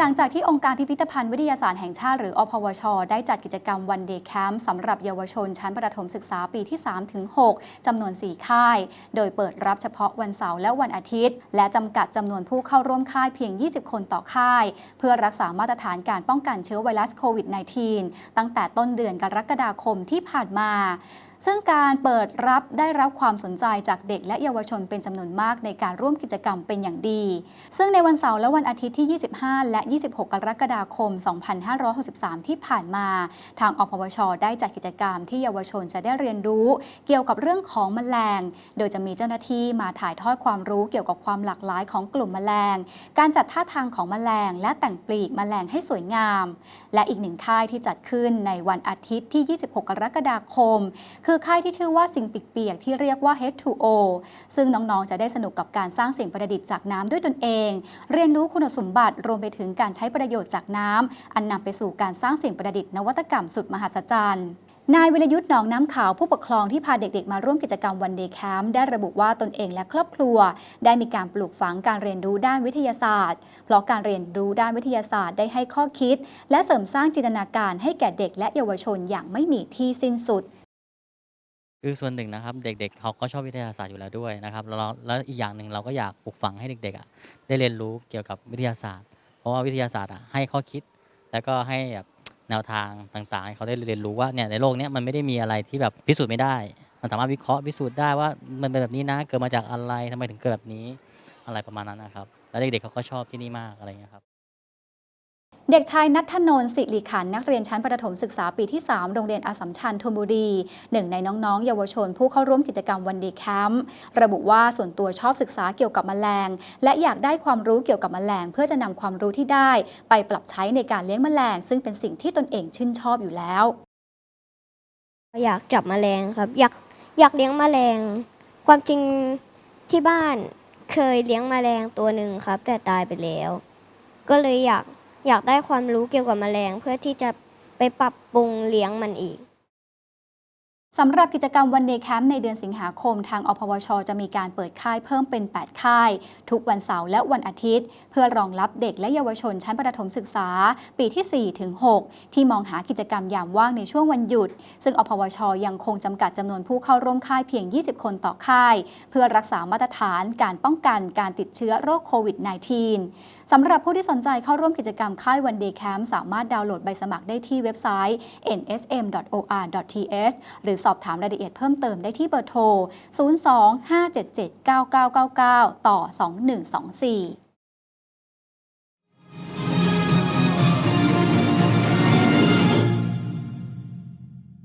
หลังจากที่องค์การพิพิธภัณฑ์วิทยาศาสตร์แห่งชาติหรืออพวช ได้จัดกิจกรรมวันเดย์แคมป์สำหรับเยาวชนชั้นประถมศึกษาปีที่3-6จำนวน 4 ค่าย โดยเปิดรับเฉพาะวันเสาร์และวันอาทิตย์ และจำกัดจำนวนผู้เข้าร่วมค่ายเพียง 20 คนต่อค่าย เพื่อรักษามาตรฐานการป้องกันเชื้อไวรัสโควิด -19 ตั้งแต่ต้นเดือนกรกฎาคมที่ผ่านมา ซึ่งการเปิดรับได้รับความสนใจจากเด็กและเยาวชนเป็นจำนวนมากในการร่วมกิจกรรมเป็นอย่างดี ซึ่งในวันเสาร์และวันอาทิตย์ที่ 25 และ 26 กรกฎาคม 2563 ที่ผ่านมา ทางอพวช ได้จัดกิจกรรมที่เยาวชนจะได้เรียนรู้ เกี่ยวกับเรื่องของแมลง โดยจะมีเจ้าหน้าที่มาถ่ายทอดความรู้เกี่ยวกับความหลากหลายของกลุ่มแมลง การจัดท่าทางของแมลง และแต่งปลีกแมลงให้สวยงาม และอีกหนึ่งค่ายที่จัดขึ้นในวันอาทิตย์ที่ 26 กรกฎาคม คืือค่ายที่ชื่อว่าสิ่งปีกเปียกที่เรียกว่า H2O ซึ่งน้องๆ จะได้สนุกกับการสร้างสิ่งประดิษฐ์จากน้ำด้วยตนเอง เรียนรู้คุณสมบัติรวมไปถึงการใช้ประโยชน์จากน้ำอันนำไปสู่การสร้างสิ่งประดิษฐ์นวัตกรรมสุดมหัศจรรย์นายวิรยุทธ์หนองน้ำขาวผู้ปกครองที่พาเด็กๆ มาร่วมกิจกรรมวันเดย์แคมป์ได้ระบุว่าตนเองและครอบครัว ได้มีการปลูกฝังการเรียนรู้ด้านวิทยาศาสตร์ เพราะการเรียนรู้ด้านวิทยาศาสตร์ได้ให้ข้อคิด และเสริมสร้างจินตนาการให้แก่เด็กและเยาวชนอย่างไม่มีที่สิ้นสุด คือส่วนหนึ่งนะครับ เด็กๆเขาก็ชอบวิทยาศาสตร์อยู่แล้วด้วยนะครับแล้วเราแล้วอีกอย่างหนึ่งเราก็อยากปลูกฝังให้เด็กๆอะได้เรียนรู้เกี่ยวกับวิทยาศาสตร์ เพราะว่าวิทยาศาสตร์อะให้ข้อคิด แล้วก็ให้แบบแนวทางต่างๆให้เขาได้เรียนรู้ว่าเนี่ยในโลกเนี้ยมันไม่ได้มีอะไรที่แบบพิสูจน์ไม่ได้ มันสามารถวิเคราะห์พิสูจน์ได้ว่ามันเป็นแบบนี้นะเกิดมาจากอะไรทำไมถึงเกิดแบบนี้อะไรประมาณนั้นนะครับ แล้วเด็กๆเขาก็ชอบที่นี่มากอะไรเงี้ยครับ เด็กชายนัทนนท์สิริขัน นักเรียนชั้นประถมศึกษาปีที่ 3 โรงเรียนอาสัมชัญธนบุรี หนึ่งในน้องๆ เยาวชนผู้เข้าร่วมกิจกรรมวันเดย์แคมป์ระบุว่าส่วนตัวชอบศึกษาเกี่ยวกับแมลง และอยากได้ความรู้เกี่ยวกับแมลง เพื่อจะนำความรู้ที่ได้ ไปปรับใช้ในการเลี้ยงแมลง ซึ่งเป็นสิ่งที่ตนเองชื่นชอบอยู่แล้ว อยากจับแมลงครับ อยากอยากเลี้ยงแมลง ความจริงที่บ้านเคยเลี้ยงแมลงตัวหนึ่งครับ แต่ตายไปแล้ว ก็เลยอยาก อยากได้ความรู้เกี่ยวกับแมลง เพื่อที่จะไปปรับปรุงเลี้ยงมันอีก สำหรับกิจกรรมวันเดย์แคมป์ในเดือนสิงหาคม ทางอพวช จะมีการเปิดค่ายเพิ่มเป็น 8 ค่าย ทุกวันเสาร์และวันอาทิตย์ เพื่อรองรับเด็กและเยาวชนชั้นประถมศึกษา ปีที่ 4 ถึง 6 ที่มองหากิจกรรมยามว่างในช่วงวันหยุด ซึ่งอพวช ยังคงจำกัดจำนวนผู้เข้าร่วมค่ายเพียง 20 คนต่อค่าย เพื่อรักษามาตรฐานการป้องกันการติดเชื้อโรคโควิด -19 สำหรับผู้ที่สนใจเข้าร่วมกิจกรรมค่ายวันเดย์แคมป์สามารถดาวน์โหลดใบสมัครได้ที่เว็บไซต์ nsm.or.th หรือสอบถามรายละเอียดเพิ่มเติมได้ที่เบอร์โทร 02 577 9999 ต่อ 2124